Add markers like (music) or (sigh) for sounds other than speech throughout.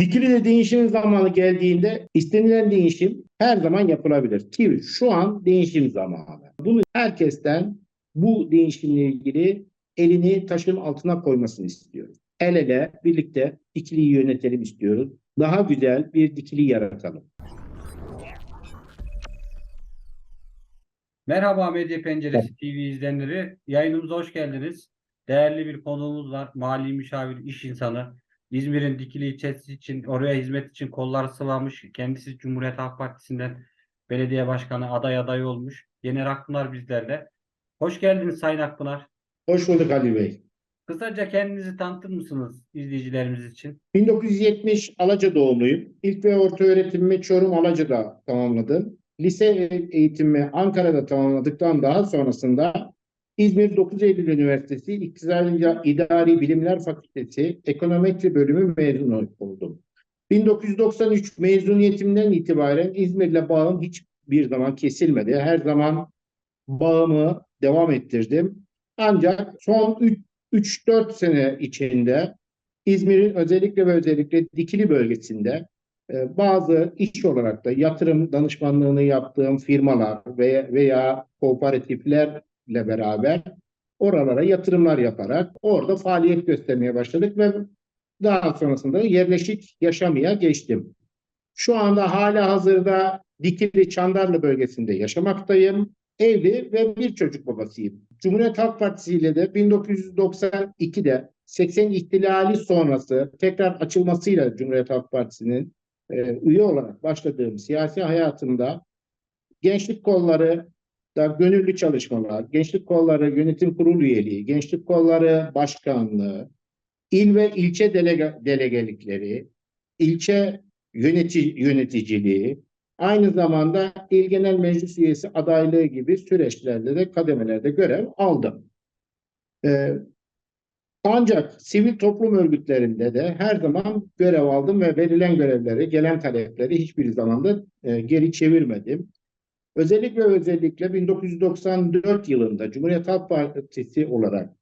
Dikili'de değişim zamanı geldiğinde istenilen değişim her zaman yapılabilir. Ki şu an değişim zamanı. Bunu herkesten bu değişimle ilgili elini taşın altına koymasını istiyoruz. El ele birlikte Dikili'yi yönetelim istiyoruz. Daha güzel bir Dikili yaratalım. Merhaba Medya Penceresi TV izleyenleri. Yayınımıza hoş geldiniz. Değerli bir konuğumuz var. Mali müşavir, iş insanı. İzmir'in Dikili ilçesi için, oraya hizmet için kollar sıvamış. Kendisi Cumhuriyet Halk Partisi'nden belediye başkanı aday aday olmuş. Yener Akpınar bizlerle. Hoş geldiniz Sayın Akpınar. Hoş bulduk Ali Bey. Kısaca kendinizi tanıtır mısınız izleyicilerimiz için? 1970 Alaca doğumluyum. İlk ve orta öğretimimi Çorum Alaca'da tamamladım. Lise eğitimimi Ankara'da tamamladıktan daha sonrasında İzmir 9 Eylül Üniversitesi İktisadi İdari Bilimler Fakültesi Ekonometri Bölümü mezunu oldum. 1993 mezuniyetimden itibaren İzmir'le bağım hiçbir zaman kesilmedi. Her zaman bağımı devam ettirdim. Ancak son 3-4 sene içinde İzmir'in özellikle ve özellikle Dikili bölgesinde e, bazı iş olarak da yatırım danışmanlığını yaptığım firmalar veya, veya kooperatiflerle beraber oralara yatırımlar yaparak orada faaliyet göstermeye başladık ve daha sonrasında yerleşik yaşamaya geçtim. Şu anda hala hazırda Dikili Çandarlı bölgesinde yaşamaktayım. Evli ve bir çocuk babasıyım. Cumhuriyet Halk Partisi ile de 1992'de 80 ihtilali sonrası tekrar açılmasıyla Cumhuriyet Halk Partisi'nin e, üye olarak başladığım siyasi hayatımda gençlik kolları da gönüllü çalışmalar, gençlik kolları yönetim kurulu üyeliği, gençlik kolları başkanlığı, il ve ilçe delege, delegelikleri, ilçe yönetici, yöneticiliği, aynı zamanda il genel meclis üyesi adaylığı gibi süreçlerde de kademelerde görev aldım. Ee, ancak sivil toplum örgütlerinde de her zaman görev aldım ve verilen görevleri, gelen talepleri hiçbir zaman da e, geri çevirmedim. Özellikle özellikle 1994 yılında Cumhuriyet Halk Partisi olarak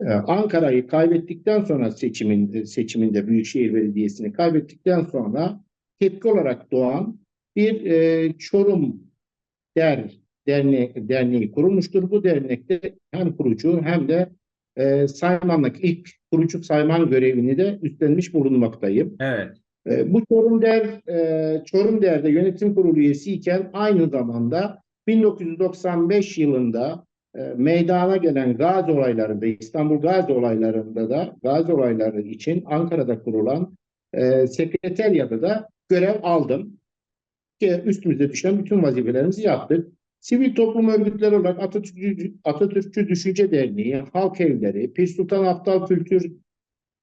e, Ankara'yı kaybettikten sonra seçimin seçiminde Büyükşehir Belediyesi'ni kaybettikten sonra tepki olarak doğan bir e, Çorum Der derneği, derneği kurulmuştur. Bu dernekte hem kurucu hem de e, saymanlık ilk kurucu sayman görevini de üstlenmiş bulunmaktayım. Evet. E, bu Çorum Der e, Çorum Der'de yönetim kurulu üyesiyken aynı zamanda 1995 yılında e, meydana gelen Gazi olaylarında İstanbul Gazi olaylarında da Gazi olayları için Ankara'da kurulan e, sekreteriyada da görev aldım. Ki üstümüze düşen bütün vazifelerimizi yaptık. Sivil toplum örgütleri olarak Atatürkçü, Atatürkçü Düşünce Derneği, Halk Evleri, Pir Sultan Aptal Kültür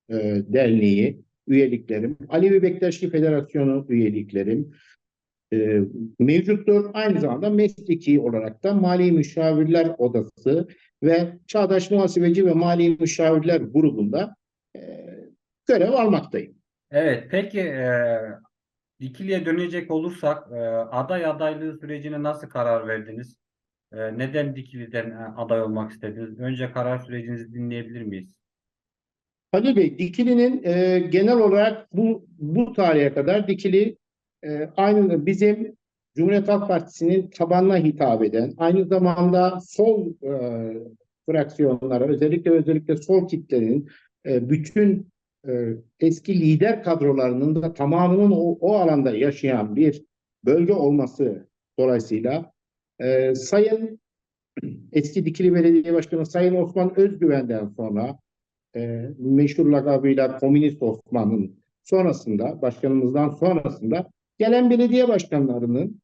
e, Derneği üyeliklerim, Alevi Bektaşi Federasyonu üyeliklerim e, mevcuttur. Aynı zamanda mesleki olarak da Mali Müşavirler Odası ve Çağdaş Muhasebeci ve Mali Müşavirler grubunda e, görev almaktayım. Evet. Peki e, Dikili'ye dönecek olursak e, aday adaylığı sürecine nasıl karar verdiniz? E, neden Dikili'den e, aday olmak istediniz? Önce karar sürecinizi dinleyebilir miyiz? Ali Bey, Dikili'nin e, genel olarak bu bu tarihe kadar Dikili e, aynı bizim Cumhuriyet Halk Partisi'nin tabanına hitap eden, aynı zamanda sol e, fraksiyonlara, özellikle özellikle sol kitlenin e, bütün e, eski lider kadrolarının da tamamının o, o alanda yaşayan bir bölge olması dolayısıyla e, Sayın eski Dikili Belediye Başkanı Sayın Osman Özgüven'den sonra e, meşhur lakabıyla Komünist Osman'ın sonrasında, başkanımızdan sonrasında gelen belediye başkanlarının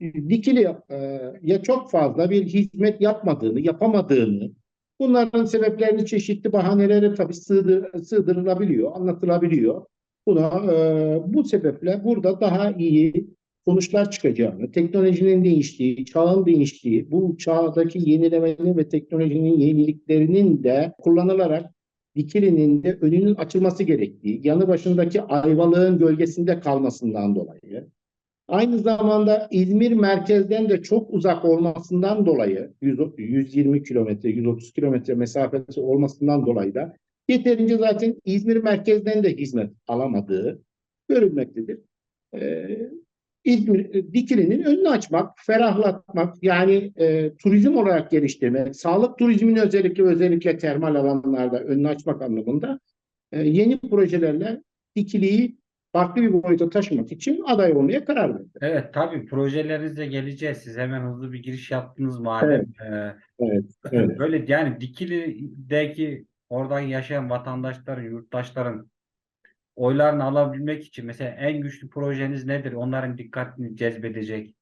Dikili e, ya çok fazla bir hizmet yapmadığını, yapamadığını, bunların sebeplerini çeşitli bahanelere tabii sığdır, sığdırılabiliyor, anlatılabiliyor. Buna e, bu sebeple burada daha iyi sonuçlar çıkacağını, teknolojinin değiştiği, çağın değiştiği, bu çağdaki yenilemenin ve teknolojinin yeniliklerinin de kullanılarak Dikili'nin de önünün açılması gerektiği, yanı başındaki Ayvalık'ın gölgesinde kalmasından dolayı, aynı zamanda İzmir merkezden de çok uzak olmasından dolayı, 100, 120 kilometre, 130 kilometre mesafesi olmasından dolayı da yeterince zaten İzmir merkezden de hizmet alamadığı görülmektedir. Ee, İzmir, e, Dikili'nin önünü açmak, ferahlatmak, yani e, turizm olarak geliştirmek, sağlık turizmini özellikle özellikle termal alanlarda önünü açmak anlamında e, yeni projelerle Dikili'yi farklı bir boyuta taşımak için aday olmaya karar verdi. Evet tabii projelerinizle geleceğiz. Siz hemen hızlı bir giriş yaptınız madem. Ee, Evet, evet. (laughs) Böyle yani Dikili'deki oradan yaşayan vatandaşların, yurttaşların oylarını alabilmek için mesela en güçlü projeniz nedir? Onların dikkatini cezbedecek.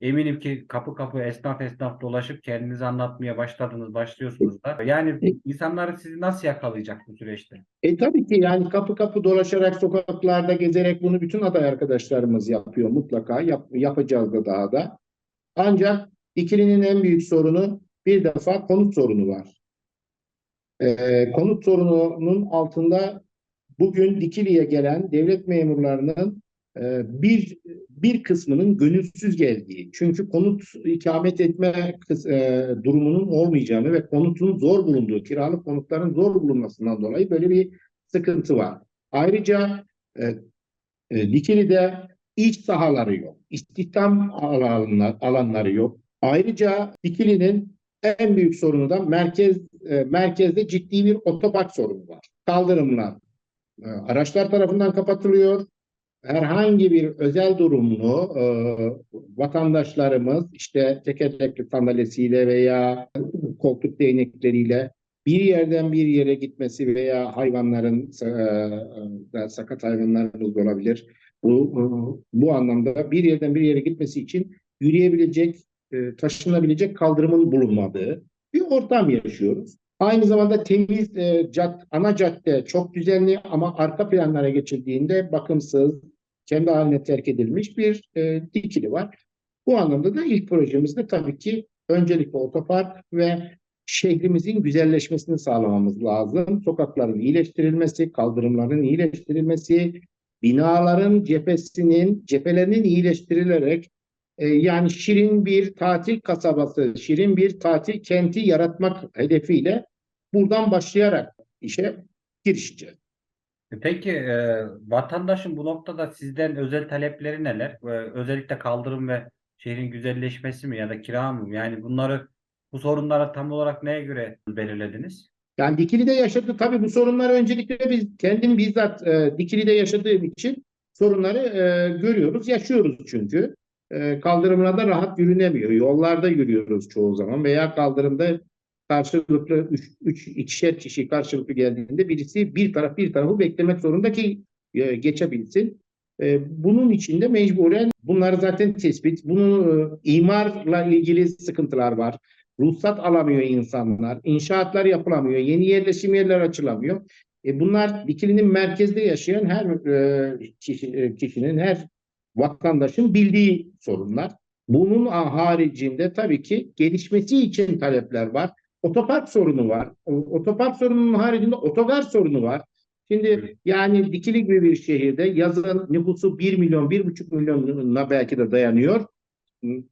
Eminim ki kapı kapı esnaf esnaf dolaşıp kendinizi anlatmaya başladınız, başlıyorsunuz da. Yani insanlar sizi nasıl yakalayacak bu süreçte? E tabii ki yani kapı kapı dolaşarak sokaklarda gezerek bunu bütün aday arkadaşlarımız yapıyor mutlaka. Yap, yapacağız da daha da. Ancak ikilinin en büyük sorunu bir defa konut sorunu var. E, konut sorununun altında bugün Dikili'ye gelen devlet memurlarının e, bir bir kısmının gönülsüz geldiği. Çünkü konut ikamet etme e, durumunun olmayacağını ve konutun zor bulunduğu, kiralık konutların zor bulunmasından dolayı böyle bir sıkıntı var. Ayrıca e, Dikili'de iş sahaları yok. İstihdam alanlar, alanları yok. Ayrıca Dikili'nin en büyük sorunu da merkez merkezde ciddi bir otopark sorunu var. Kaldırımlar araçlar tarafından kapatılıyor. Herhangi bir özel durumlu e, vatandaşlarımız işte tekerlekli sandalyesiyle veya koltuk değnekleriyle bir yerden bir yere gitmesi veya hayvanların e, e, sakat hayvanlarımız olabilir. Bu e, bu anlamda bir yerden bir yere gitmesi için yürüyebilecek, e, taşınabilecek kaldırımın bulunmadığı bir ortam yaşıyoruz. Aynı zamanda temiz e, cad, ana cadde çok düzenli ama arka planlara geçildiğinde bakımsız, kendi haline terk edilmiş bir e, dikili var. Bu anlamda da ilk projemizde tabii ki öncelikle otopark ve şehrimizin güzelleşmesini sağlamamız lazım. Sokakların iyileştirilmesi, kaldırımların iyileştirilmesi, binaların cephesinin, cephelerinin iyileştirilerek yani şirin bir tatil kasabası, şirin bir tatil kenti yaratmak hedefiyle buradan başlayarak işe girişeceğiz. Peki e, vatandaşın bu noktada sizden özel talepleri neler? E, özellikle kaldırım ve şehrin güzelleşmesi mi ya da kira mı? Yani bunları bu sorunlara tam olarak neye göre belirlediniz? Yani Dikili'de yaşadı tabii bu sorunları öncelikle biz kendim bizzat e, Dikili'de yaşadığım için sorunları e, görüyoruz, yaşıyoruz çünkü. E, kaldırımlarda rahat yürünemiyor. Yollarda yürüyoruz çoğu zaman veya kaldırımda karşılıklı üç, üç ikişer kişi karşılıklı geldiğinde birisi bir taraf bir tarafı beklemek zorunda ki geçebilsin. E, bunun için de mecburen bunlar zaten tespit. Bunun imarla ilgili sıkıntılar var. Ruhsat alamıyor insanlar. İnşaatlar yapılamıyor. Yeni yerleşim yerleri açılamıyor. E bunlar Dikili'nin merkezde yaşayan her kişi, kişinin, her vatandaşın bildiği sorunlar. Bunun haricinde tabii ki gelişmesi için talepler var. Otopark sorunu var. Otopark sorununun haricinde otogar sorunu var. Şimdi yani Dikili gibi bir şehirde yazın nüfusu 1 milyon, 1,5 milyonuna belki de dayanıyor.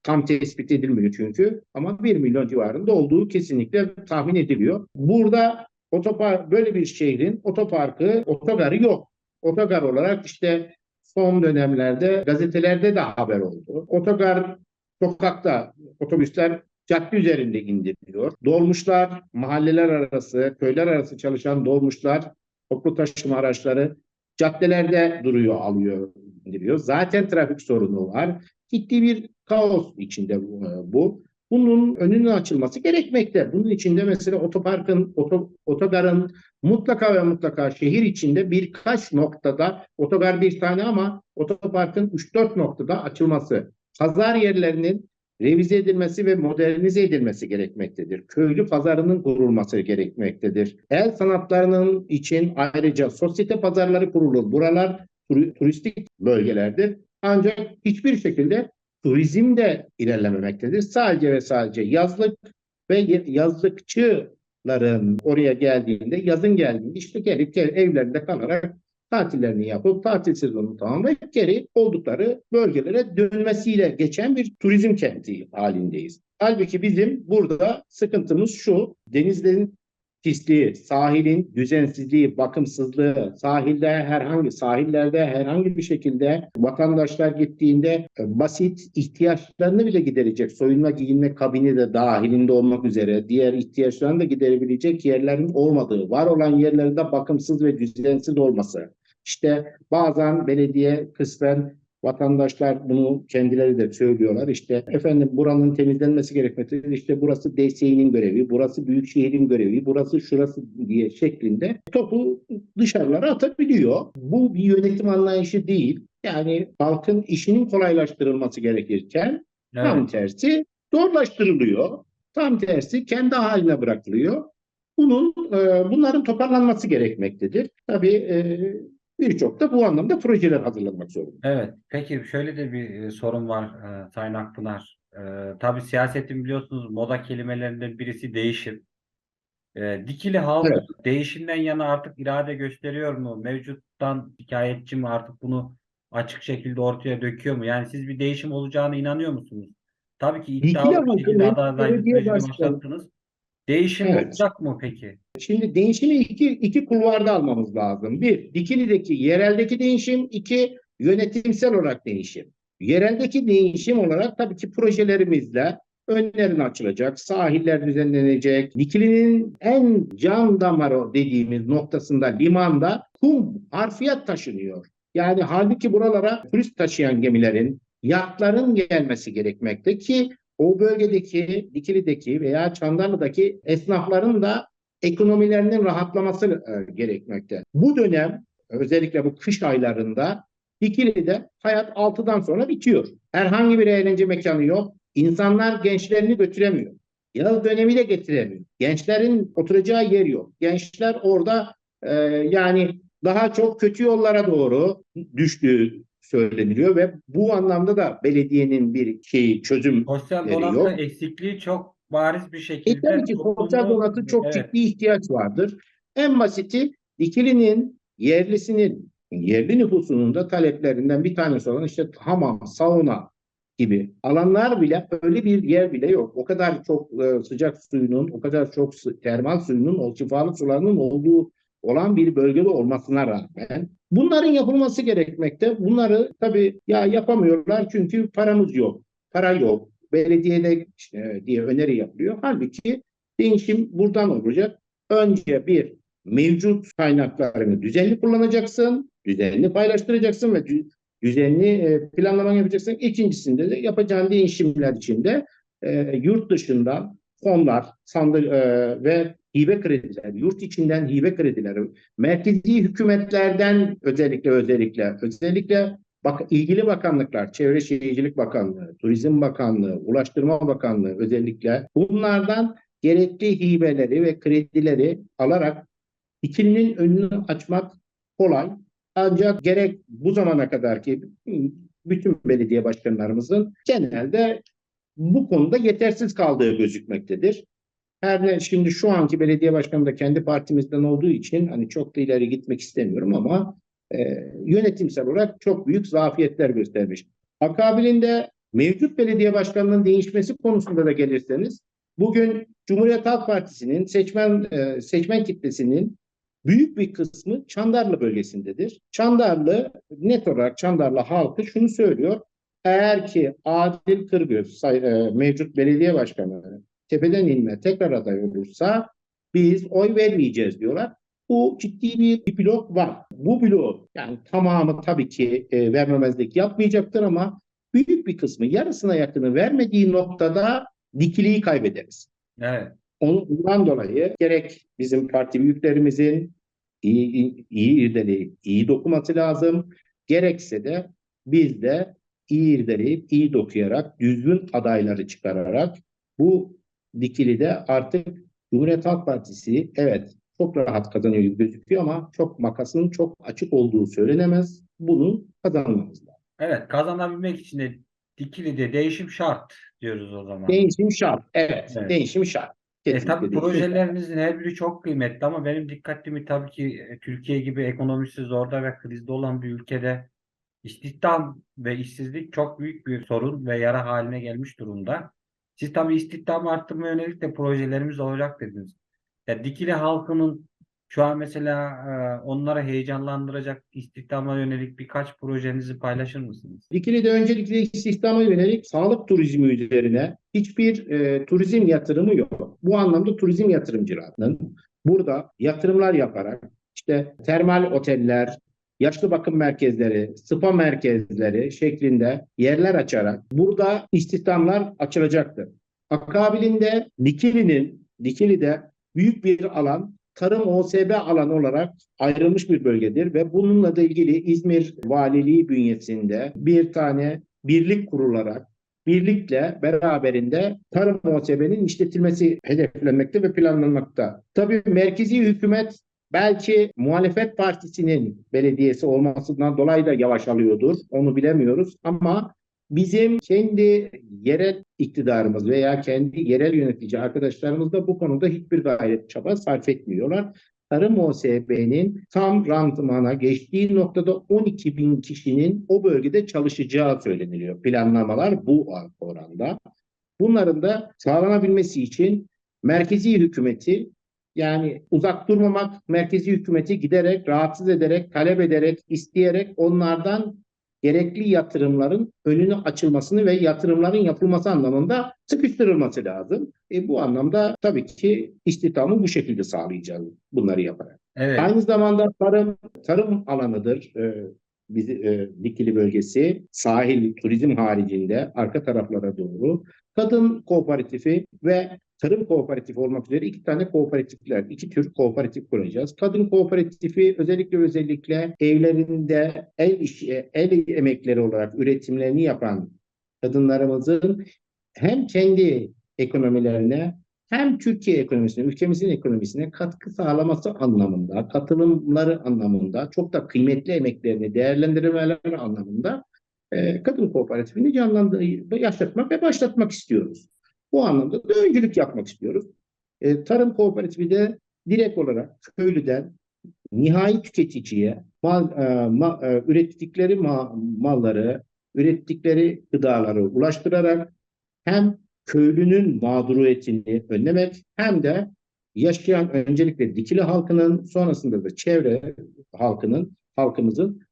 Tam tespit edilmiyor çünkü ama 1 milyon civarında olduğu kesinlikle tahmin ediliyor. Burada otopark böyle bir şehrin otoparkı, otogarı yok. Otogar olarak işte son dönemlerde gazetelerde de haber oldu. Otogar sokakta, otobüsler cadde üzerinde indiriliyor. Dolmuşlar, mahalleler arası, köyler arası çalışan dolmuşlar, toplu taşıma araçları caddelerde duruyor, alıyor, indiriyor. Zaten trafik sorunu var. Ciddi bir kaos içinde bu. Bu. Bunun önünün açılması gerekmekte. Bunun içinde mesela otoparkın, oto, otogarın mutlaka ve mutlaka şehir içinde birkaç noktada, otogar bir tane ama otoparkın 3-4 noktada açılması, pazar yerlerinin revize edilmesi ve modernize edilmesi gerekmektedir. Köylü pazarının kurulması gerekmektedir. El sanatlarının için ayrıca sosyete pazarları kurulur. Buralar tur- turistik bölgelerdir. Ancak hiçbir şekilde turizm de ilerlememektedir. Sadece ve sadece yazlık ve yazlıkçıların oraya geldiğinde, yazın geldiğinde işte gelip gel, evlerinde kalarak tatillerini yapıp tatil sezonunu tamamlayıp geri oldukları bölgelere dönmesiyle geçen bir turizm kenti halindeyiz. Halbuki bizim burada sıkıntımız şu, denizlerin pisliği, sahilin düzensizliği, bakımsızlığı, sahilde herhangi sahillerde herhangi bir şekilde vatandaşlar gittiğinde e, basit ihtiyaçlarını bile giderecek, soyunma giyinme kabini de dahilinde olmak üzere diğer ihtiyaçlarını da giderebilecek yerlerin olmadığı, var olan yerlerinde bakımsız ve düzensiz olması. İşte bazen belediye kısmen Vatandaşlar bunu kendileri de söylüyorlar. İşte efendim buranın temizlenmesi gerekmektedir. İşte burası DSİ'nin görevi, burası Büyükşehir'in görevi, burası şurası diye şeklinde topu dışarılara atabiliyor. Bu bir yönetim anlayışı değil. Yani halkın işinin kolaylaştırılması gerekirken tam Evet. tersi zorlaştırılıyor. Tam tersi kendi haline bırakılıyor. Bunun e, bunların toparlanması gerekmektedir. Tabii e, birçok da bu anlamda projeler hazırlanmak zorunda. Evet. Peki şöyle de bir e, sorun var e, Sayın Akpınar. E, tabii siyasetin biliyorsunuz moda kelimelerinden birisi değişim. E, Dikili halk Evet. değişimden yana artık irade gösteriyor mu? Mevcuttan şikayetçi mi? Artık bunu açık şekilde ortaya döküyor mu? Yani siz bir değişim olacağına inanıyor musunuz? Tabii ki iddialı bir şekilde adaylık başlattınız. Değişim Evet. olacak mı peki? Şimdi değişimi iki, iki kulvarda almamız lazım. Bir, Dikili'deki yereldeki değişim. iki yönetimsel olarak değişim. Yereldeki değişim olarak tabii ki projelerimizle önlerin açılacak, sahiller düzenlenecek. Dikili'nin en can damarı dediğimiz noktasında limanda kum harfiyat taşınıyor. Yani halbuki buralara turist taşıyan gemilerin, yatların gelmesi gerekmekte ki o bölgedeki, Dikili'deki veya Çandarlı'daki esnafların da ekonomilerinin rahatlaması e, gerekmekte. Bu dönem özellikle bu kış aylarında Dikili'de hayat 6'dan sonra bitiyor. Herhangi bir eğlence mekanı yok. İnsanlar gençlerini götüremiyor. Yaz dönemi de getiremiyor. Gençlerin oturacağı yer yok. Gençler orada e, yani daha çok kötü yollara doğru düştüğü söyleniliyor ve bu anlamda da belediyenin bir şeyi çözüm Sosyal donatı eksikliği çok bariz bir e şekilde tabii ki sosyal toplumu- donatı çok Evet. ciddi ihtiyaç vardır. En basiti Dikili'nin yerlisinin, yerli nüfusunun da taleplerinden bir tanesi olan işte hamam, sauna gibi alanlar bile öyle bir yer bile yok. O kadar çok e, sıcak suyunun, o kadar çok termal suyunun, o şifalı sularının olduğu olan bir bölgede olmasına rağmen bunların yapılması gerekmekte. Bunları tabii ya yapamıyorlar çünkü paramız yok, para yok. Belediyede işte, diye öneri yapılıyor. Halbuki değişim buradan olacak. Önce bir mevcut kaynaklarını düzenli kullanacaksın, düzenli paylaştıracaksın ve dü- düzenli e, planlama yapacaksın. İkincisinde de yapacağın değişimler içinde e, yurt dışından fonlar, sandık e, ve hibe krediler, yurt içinden hibe kredileri, merkezi hükümetlerden özellikle özellikle özellikle bak ilgili bakanlıklar, Çevre Şehircilik Bakanlığı, Turizm Bakanlığı, Ulaştırma Bakanlığı özellikle bunlardan gerekli hibeleri ve kredileri alarak ikilinin önünü açmak kolay. Ancak gerek bu zamana kadar ki bütün belediye başkanlarımızın genelde bu konuda yetersiz kaldığı gözükmektedir. Her ne şimdi şu anki belediye başkanı da kendi partimizden olduğu için hani çok da ileri gitmek istemiyorum ama e, yönetimsel olarak çok büyük zafiyetler göstermiş. Akabilinde mevcut belediye başkanının değişmesi konusunda da gelirseniz bugün Cumhuriyet Halk Partisi'nin seçmen e, seçmen kitlesinin büyük bir kısmı Çandarlı bölgesindedir. Çandarlı net olarak Çandarlı halkı şunu söylüyor. Eğer ki Adil Kırgöz say- e, mevcut belediye başkanı tepeden inme tekrar aday olursa biz oy vermeyeceğiz diyorlar. Bu ciddi bir, blok var. Bu blok yani tamamı tabii ki e, vermemezlik yapmayacaktır ama büyük bir kısmı yarısına yakını vermediği noktada dikiliği kaybederiz. Evet. Ondan dolayı gerek bizim parti büyüklerimizin iyi, iyi, iyi irdeleyip iyi dokuması lazım. Gerekse de biz de iyi irdeleyip iyi dokuyarak düzgün adayları çıkararak bu dikili de artık Cumhuriyet Halk Partisi evet çok rahat kazanıyor gibi gözüküyor ama çok makasının çok açık olduğu söylenemez. Bunu kazanmamız lazım. Evet, kazanabilmek için de Dikili'de değişim şart diyoruz o zaman. Değişim şart. Evet, Evet. değişim şart. E tabii projelerinizin her biri çok kıymetli ama benim dikkatimi tabii ki e, Türkiye gibi ekonomisi zorda ve krizde olan bir ülkede istihdam ve işsizlik çok büyük bir sorun ve yara haline gelmiş durumda. Siz tabii istihdam arttırmaya yönelik de projelerimiz olacak dediniz. Ya Dikili halkının şu an mesela e, onları heyecanlandıracak istihdama yönelik birkaç projenizi paylaşır mısınız? Dikili'de öncelikle istihdama yönelik sağlık turizmi üzerine hiçbir e, turizm yatırımı yok. Bu anlamda turizm yatırımcılarının burada yatırımlar yaparak işte termal oteller, yaşlı bakım merkezleri, spa merkezleri şeklinde yerler açarak burada istihdamlar açılacaktır. Akabilinde Dikili'nin Dikili'de büyük bir alan tarım OSB alanı olarak ayrılmış bir bölgedir ve bununla da ilgili İzmir Valiliği bünyesinde bir tane birlik kurularak birlikle beraberinde tarım OSB'nin işletilmesi hedeflenmekte ve planlanmakta. Tabii merkezi hükümet belki muhalefet partisinin belediyesi olmasından dolayı da yavaş alıyordur. Onu bilemiyoruz ama bizim kendi yerel iktidarımız veya kendi yerel yönetici arkadaşlarımız da bu konuda hiçbir gayret çaba sarf etmiyorlar. Tarım OSB'nin tam rantımana geçtiği noktada 12 bin kişinin o bölgede çalışacağı söyleniliyor. Planlamalar bu oranda. Bunların da sağlanabilmesi için merkezi hükümeti yani uzak durmamak, merkezi hükümeti giderek, rahatsız ederek, talep ederek, isteyerek onlardan gerekli yatırımların önünü açılmasını ve yatırımların yapılması anlamında sıkıştırılması lazım. E, bu anlamda tabii ki istihdamı bu şekilde sağlayacağız bunları yaparak. Evet. Aynı zamanda tarım tarım alanıdır. E, bizi e, Dikili bölgesi sahil turizm haricinde arka taraflara doğru kadın kooperatifi ve tarım kooperatifi olmak üzere iki tane kooperatifler, iki tür kooperatif kuracağız. Kadın kooperatifi özellikle özellikle evlerinde el işi, el emekleri olarak üretimlerini yapan kadınlarımızın hem kendi ekonomilerine hem Türkiye ekonomisine, ülkemizin ekonomisine katkı sağlaması anlamında, katılımları anlamında, çok da kıymetli emeklerini değerlendirmeleri anlamında e, kadın kooperatifini canlandırıp yaşatmak ve başlatmak istiyoruz. Bu anlamda da öncülük yapmak istiyoruz. E, tarım kooperatifi de direkt olarak köylüden nihai tüketiciye mal, e, ma, e, ürettikleri ma, malları, ürettikleri gıdaları ulaştırarak hem köylünün mağduriyetini önlemek hem de yaşayan öncelikle Dikili halkının sonrasında da çevre halkının halkımızın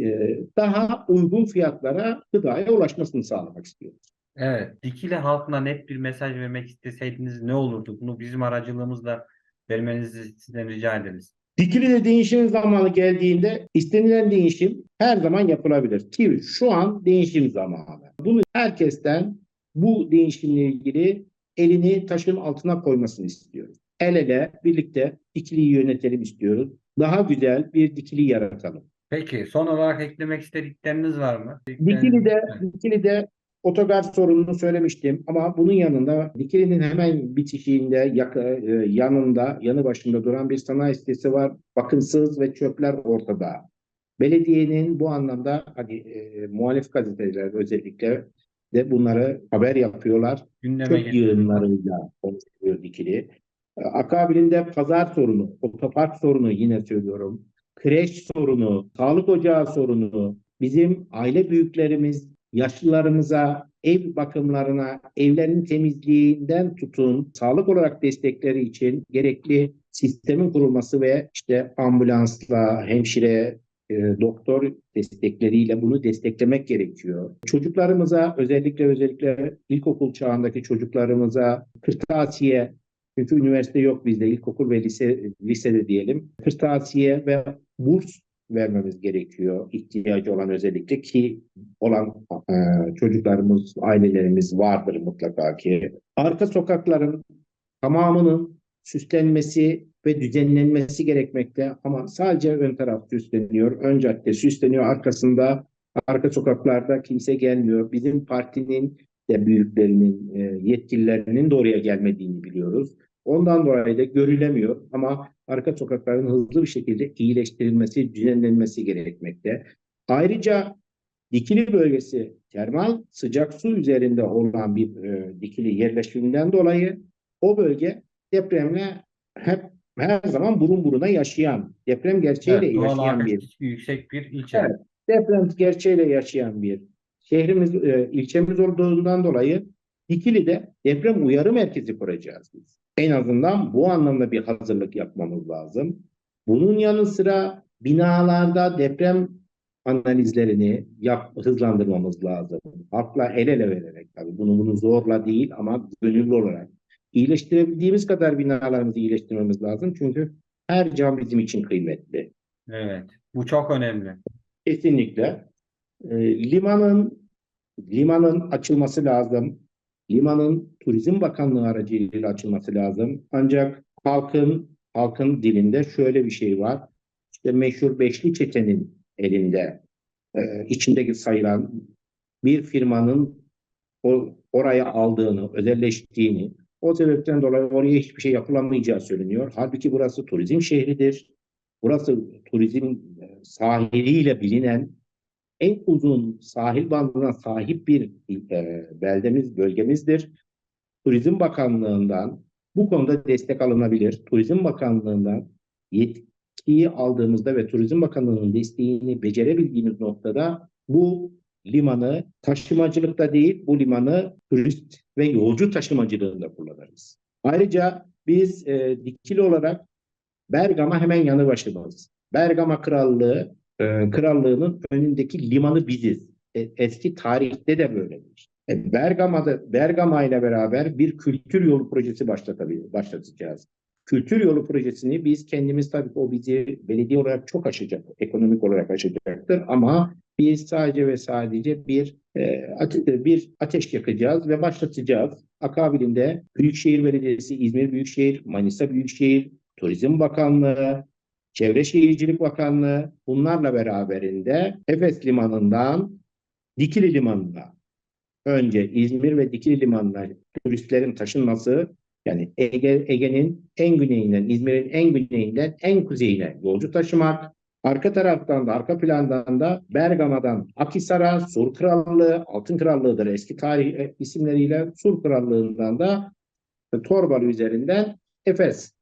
e, daha uygun fiyatlara gıdaya ulaşmasını sağlamak istiyoruz. Evet. Dikili halkına net bir mesaj vermek isteseydiniz ne olurdu? Bunu bizim aracılığımızla vermenizi sizden rica ederiz. Dikili'de değişim zamanı geldiğinde istenilen değişim her zaman yapılabilir. Ki şu an değişim zamanı. Bunu herkesten bu değişimle ilgili elini taşın altına koymasını istiyoruz. El ele birlikte Dikili'yi yönetelim istiyoruz. Daha güzel bir Dikili yaratalım. Peki son olarak eklemek istedikleriniz var mı? Dikili'de, Dikili'de otogar sorununu söylemiştim ama bunun yanında Dikili'nin hemen bitişiğinde yak- e, yanında yanı başında duran bir sanayi sitesi var. Bakımsız ve çöpler ortada. Belediyenin bu anlamda hani e, muhalif gazeteler özellikle de bunları haber yapıyorlar. gündeme Çöp getiriyor. yığınlarıyla konuşuyor Dikili. E, Akabinde pazar sorunu, otopark sorunu yine söylüyorum. Kreş sorunu, sağlık ocağı sorunu, bizim aile büyüklerimiz yaşlılarımıza, ev bakımlarına, evlerin temizliğinden tutun, sağlık olarak destekleri için gerekli sistemin kurulması ve işte ambulansla, hemşire, e, doktor destekleriyle bunu desteklemek gerekiyor. Çocuklarımıza özellikle özellikle ilkokul çağındaki çocuklarımıza kırtasiye çünkü üniversite yok bizde ilkokul ve lise lisede diyelim. Kırtasiye ve burs vermemiz gerekiyor. ihtiyacı olan özellikle ki olan e, çocuklarımız, ailelerimiz vardır mutlaka ki. Arka sokakların tamamının süslenmesi ve düzenlenmesi gerekmekte ama sadece ön taraf süsleniyor. Ön cadde süsleniyor. Arkasında arka sokaklarda kimse gelmiyor. Bizim partinin de büyüklerinin, e, yetkililerinin de oraya gelmediğini biliyoruz. Ondan dolayı da görülemiyor ama arka sokakların hızlı bir şekilde iyileştirilmesi, düzenlenmesi gerekmekte. Ayrıca Dikili bölgesi termal sıcak su üzerinde olan bir e, dikili yerleşiminden dolayı o bölge depremle hep her zaman burun buruna yaşayan, deprem gerçeğiyle Evet, yaşayan bir yüksek bir ilçe. Evet. deprem gerçeğiyle yaşayan bir şehrimiz, e, ilçemiz olduğundan dolayı Dikili'de deprem uyarı merkezi kuracağız biz. En azından bu anlamda bir hazırlık yapmamız lazım. Bunun yanı sıra binalarda deprem analizlerini yap, hızlandırmamız lazım. Halkla el ele vererek tabii. Bunu, bunu zorla değil ama gönüllü olarak. İyileştirebildiğimiz kadar binalarımızı iyileştirmemiz lazım. Çünkü her can bizim için kıymetli. Evet. Bu çok önemli. Kesinlikle. Ee, limanın limanın açılması lazım. Limanın Turizm Bakanlığı aracılığıyla açılması lazım. Ancak halkın halkın dilinde şöyle bir şey var. İşte meşhur Beşli Çete'nin elinde e, içindeki sayılan bir firmanın o, oraya aldığını, özelleştiğini, o sebepten dolayı oraya hiçbir şey yapılamayacağı söyleniyor. Halbuki burası turizm şehridir. Burası turizm e, sahiliyle bilinen en uzun sahil bandına sahip bir e, beldemiz, bölgemizdir. Turizm Bakanlığı'ndan bu konuda destek alınabilir. Turizm Bakanlığı'ndan yetkiyi aldığımızda ve Turizm Bakanlığı'nın desteğini becerebildiğimiz noktada bu limanı taşımacılıkta değil, bu limanı turist ve yolcu taşımacılığında kullanırız. Ayrıca biz e, dikili olarak Bergama hemen yanı başımız. Bergama Krallığı e, krallığının önündeki limanı biziz. E, eski tarihte de böyledir. E, Bergama'da Bergama ile beraber bir kültür yolu projesi başlatacağız. Kültür yolu projesini biz kendimiz tabii o bizi belediye olarak çok aşacak, ekonomik olarak aşacaktır ama biz sadece ve sadece bir e, ate- bir ateş yakacağız ve başlatacağız. Akabinde Büyükşehir Belediyesi, İzmir Büyükşehir, Manisa Büyükşehir, Turizm Bakanlığı, Çevre Şehircilik Bakanlığı bunlarla beraberinde Efes Limanı'ndan Dikili Limanı'na önce İzmir ve Dikili Limanı'na turistlerin taşınması yani Ege, Ege'nin en güneyinden, İzmir'in en güneyinden en kuzeyine yolcu taşımak. Arka taraftan da, arka plandan da Bergama'dan Akhisar'a, Sur Krallığı, Altın Krallığı'dır eski tarih e, isimleriyle. Sur Krallığı'ndan da Torbalı üzerinden Efes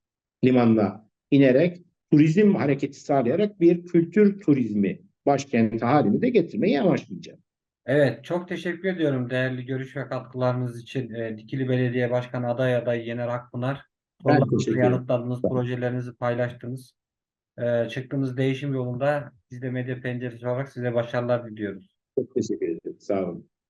limanına inerek turizm hareketi sağlayarak bir kültür turizmi başkenti haline de getirmeyi amaçlayacağız. Evet, çok teşekkür ediyorum değerli görüş ve katkılarınız için. Ee, Dikili Belediye Başkanı aday adayı Yener Akpınar. Ben teşekkür ederim. yanıtladınız, projelerinizi paylaştınız. Ee, çıktığınız değişim yolunda biz de Medya Penceresi olarak size başarılar diliyoruz. Çok teşekkür ederim. Sağ olun.